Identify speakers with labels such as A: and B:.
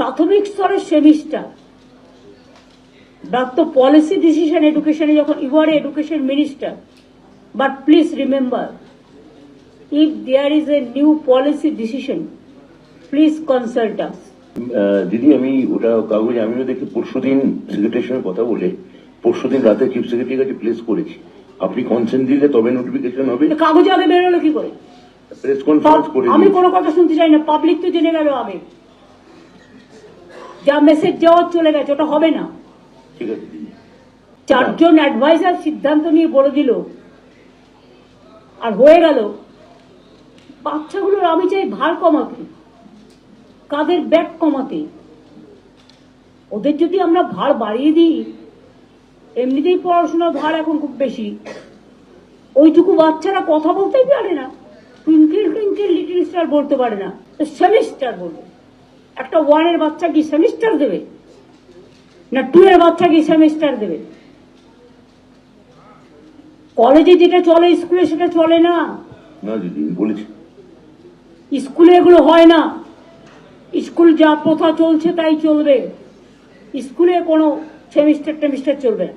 A: প্রাথমিক স্তরের semester. Doctor policy decision এডুকেশনে যখন you are education minister but please remember if there is a new policy decision please consult us
B: Didi আমি ওটা কাগজ আমিও দেখি পরশুদিন সেক্রেটারির সঙ্গে কথা বলে পরশু দিন রাতে চিফ সেক্রেটারির কাছে প্লেস করেছি আপনি কনসেন্ট দিলে তবে নোটিফিকেশন হবে।
A: কাগজে আগে বেরোলো কি করে?
B: প্রেস কনফারেন্স করে
A: আমি কোনো কথা শুনতে চাই না পাবলিক তো জেনে গেল আগে। যা মেসেজ যাওয়ার চলে গেছে ওটা হবে না। চারজন অ্যাডভাইজার সিদ্ধান্ত নিয়ে বলে দিল। আর হয়ে গেল। বাচ্চাগুলোর আমি চাই ভার কমাতে কাদের ব্যাগ কমাতে। ওদের যদি আমরা ভার বাড়িয়ে দিই এমনিতেই পড়াশোনার ভার এখন খুব বেশি। ওইটুকু বাচ্চারা কথা বলতেই পারে না। টুইঙ্কেল টুইঙ্কেল লিটিল স্টার বলতে পারে না। সেমিস্টার বলবে। একটা ওয়ানের বাচ্চা কি সেমিস্টার দেবে? না টু এর বাচ্চা কি সেমিস্টার দেবে? কলেজে যেটা চলে স্কুলে সেটা চলে না।
B: বলেছি।
A: স্কুলে এগুলো হয় না। স্কুল যা প্রথা চলছে তাই চলবে। স্কুলে কোনো সেমিস্টার টেমিস্টার চলবে না।